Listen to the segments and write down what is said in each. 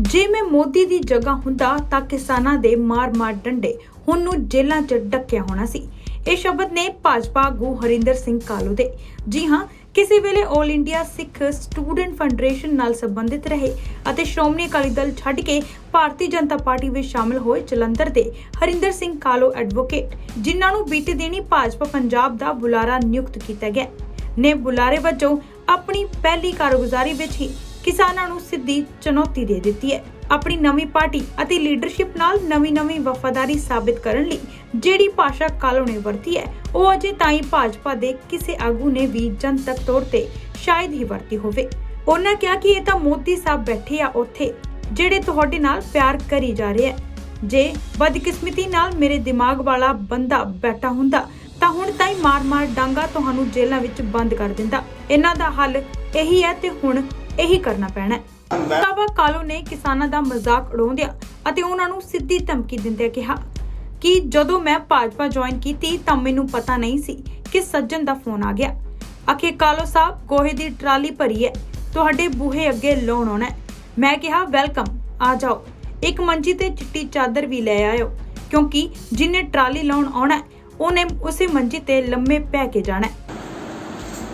ਜੇ ਮੈਂ ਮੋਦੀ ਦੀ ਜਗ੍ਹਾ ਹੁੰਦਾ ਤਾਂ ਕਿਸਾਨਾਂ ਦੇ ਮਾਰ-ਮਾਰ ਡੰਡੇ ਹੁਣ ਨੂੰ ਜੇਲ੍ਹਾਂ 'ਚ ਡੱਕਿਆ ਹੋਣਾ ਸੀ। ਇਹ ਸ਼ਬਦ ਨੇ ਭਾਜਪਾ ਆਗੂ ਹਰਿੰਦਰ ਸਿੰਘ ਕਾਲੂ ਦੇ। ਜੀ ਹਾਂ, ਕਿਸੇ ਵੇਲੇ 올 ਇੰਡੀਆ ਸਿੱਖ ਸਟੂਡੈਂਟ ਫੈਡਰੇਸ਼ਨ ਨਾਲ ਸੰਬੰਧਿਤ ਰਹੇ ਅਤੇ ਸ਼੍ਰੋਮਣੀ ਅਕਾਲੀ ਦਲ ਛੱਡ ਕੇ ਭਾਰਤੀ ਜਨਤਾ ਪਾਰਟੀ ਵਿੱਚ ਸ਼ਾਮਲ ਹੋਏ ਜਲੰਧਰ ਦੇ ਹਰਿੰਦਰ ਸਿੰਘ ਕਾਲੋ ਐਡਵੋਕੇਟ ਜਿਨ੍ਹਾਂ ਨੂੰ ਬੀਤੇ ਦਿਨੀ ਭਾਜਪਾ ਪੰਜਾਬ ਦਾ ਬੁਲਾਰਾ ਨਿਯੁਕਤ ਕੀਤਾ ਗਿਆ। ਨੇ ਬੁਲਾਰੇ ਵਜੋਂ ਆਪਣੀ ਪਹਿਲੀ ਕਾਰਗੁਜ਼ਾਰੀ ਵਿੱਚ ਹੀ ਕਿਸਾਨਾਂ ਨੂੰ ਸਿੱਧੀ ਚੁਣੌਤੀ ਦੇ ਦਿੱਤੀ ਹੈ। ਆਪਣੀ ਨਵੀਂ ਪਾਰਟੀ ਅਤੇ ਲੀਡਰਸ਼ਿਪ ਨਾਲ ਨਵੀਂ-ਨਵੀਂ ਵਫਾਦਾਰੀ ਸਾਬਿਤ ਕਰਨ ਲਈ ਜਿਹੜੀ ਭਾਸ਼ਾ ਕਾਲੋ ਨੇ ਵਰਤੀ ਹੈ, ਉਹ ਅਜੇ ਤਾਈਂ ਭਾਜਪਾ ਦੇ ਕਿਸੇ ਆਗੂ ਨੇ ਵੀ ਜਨਤਕ ਤੌਰ ਤੇ ਸ਼ਾਇਦ ਹੀ ਵਰਤੀ ਹੋਵੇ। ਉਹਨਾਂ ਕਿਹਾ ਕਿ ਇਹ ਤਾਂ ਮੋਦੀ ਸਾਹਿਬ ਬੈਠੇ ਆ ਉੱਥੇ, ਜਿਹੜੇ ਤੁਹਾਡੇ ਨਾਲ ਪਿਆਰ ਕਰੀ ਜਾ ਰਹੇ ਆ ਜੇ ਬਦਕਿਸਮਤੀ ਨਾਲ ਮੇਰੇ ਦਿਮਾਗ ਵਾਲਾ ਬੰਦਾ ਬੈਠਾ ਹੁੰਦਾ, ਤਾਂ ਹੁਣ ਤਾਈ ਮਾਰ-ਮਾਰ ਡਾਂਗਾ ਤੁਹਾਨੂੰ ਜੇਲ੍ਹਾਂ ਵਿੱਚ ਬੰਦ ਕਰ ਦਿੰਦਾ। ਇਹਨਾਂ ਦਾ ਹੱਲ ਇਹੀ ਹੈ ਤੇ ਹੁਣ ਇਹੀ ਕਰਨਾ ਪੈਣਾ ਹੈ। ਕਾਬਾ ਕਾਲੋ ਨੇ ਕਿਸਾਨਾਂ ਦਾ ਮਜ਼ਾਕ ਉਡਾਉਂਦਿਆਂ ਅਤੇ ਉਹਨਾਂ ਨੂੰ ਸਿੱਧੀ ਧਮਕੀ ਦਿੰਦਿਆਂ ਕਿਹਾ ਕਿ ਜਦੋਂ ਮੈਂ ਭਾਜਪਾ ਜੁਆਇਨ ਕੀਤੀ ਤਾਂ ਮੈਨੂੰ ਪਤਾ ਨਹੀਂ ਸੀ ਕਿ ਸੱਜਣ ਦਾ ਫੋਨ ਆ ਗਿਆ। ਅਖੇ ਕਾਲੋ ਸਾਹਿਬ ਗੋਹੇ ਦੀ ਟਰਾਲੀ ਭਰੀ ਹੈ। ਤੁਹਾਡੇ ਬੂਹੇ ਅੱਗੇ ਲਾਉਣ ਆਉਣਾ ਮੈਂ ਕਿਹਾ ਵੈਲਕਮ ਆ ਜਾਓ। ਇੱਕ ਮੰਜੀ ਤੇ ਚਿੱਟੀ ਚਾਦਰ ਵੀ ਲੈ ਆਇਓ ਕਿਉਂਕਿ ਜਿਨੇ ਟਰਾਲੀ ਲਾਉਣ ਆਉਣਾ ਹੈ, ਉਹਨੇ ਉਸੇ ਮੰਜੀ ਤੇ ਲੰਮੇ ਪੈ ਕੇ ਜਾਣਾ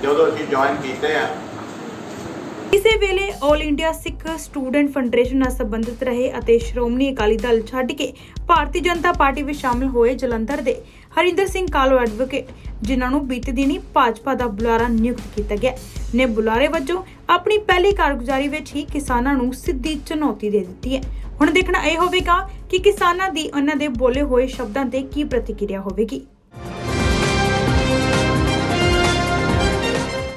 ਜਦੋਂ ਅਸੀਂ ਜੁਆਇਨ ਕੀਤੇ ਆ ਇਸੇ ਵੇਲੇ 올 ਇੰਡੀਆ ਸਿੱਖ ਸਟੂਡੈਂਟ ਫੈਡਰੇਸ਼ਨ ਨਾਲ ਸੰਬੰਧਿਤ ਰਹੇ ਅਤੇ ਸ਼੍ਰੋਮਣੀ ਅਕਾਲੀ ਦਲ ਛੱਡ ਕੇ ਭਾਰਤੀ ਜਨਤਾ ਪਾਰਟੀ ਵਿੱਚ ਸ਼ਾਮਲ ਹੋਏ ਜਲੰਧਰ ਦੇ ਹਰਿੰਦਰ ਸਿੰਘ ਕਾਲੋ ਐਡਵੋਕੇਟ ਜਿਨ੍ਹਾਂ ਨੂੰ ਬੀਤੇ ਦਿਨੀ ਭਾਜਪਾ ਦਾ ਬੁਲਾਰਾ ਨਿਯੁਕਤ ਕੀਤਾ ਗਿਆ। ਨੇ ਬੁਲਾਰੇ ਵਜੋਂ ਆਪਣੀ ਪਹਿਲੀ ਕਾਰਗੁਜ਼ਾਰੀ ਵਿੱਚ ਹੀ ਕਿਸਾਨਾਂ ਨੂੰ ਸਿੱਧੀ ਚੁਣੌਤੀ ਦੇ ਦਿੱਤੀ ਹੈ। ਹੁਣ ਦੇਖਣਾ ਇਹ ਹੋਵੇਗਾ ਕਿ ਕਿਸਾਨਾਂ ਦੀ ਉਹਨਾਂ ਦੇ ਬੋਲੇ ਹੋਏ ਸ਼ਬਦਾਂ ਤੇ ਕੀ ਪ੍ਰਤੀਕਿਰਿਆ ਹੋਵੇਗੀ।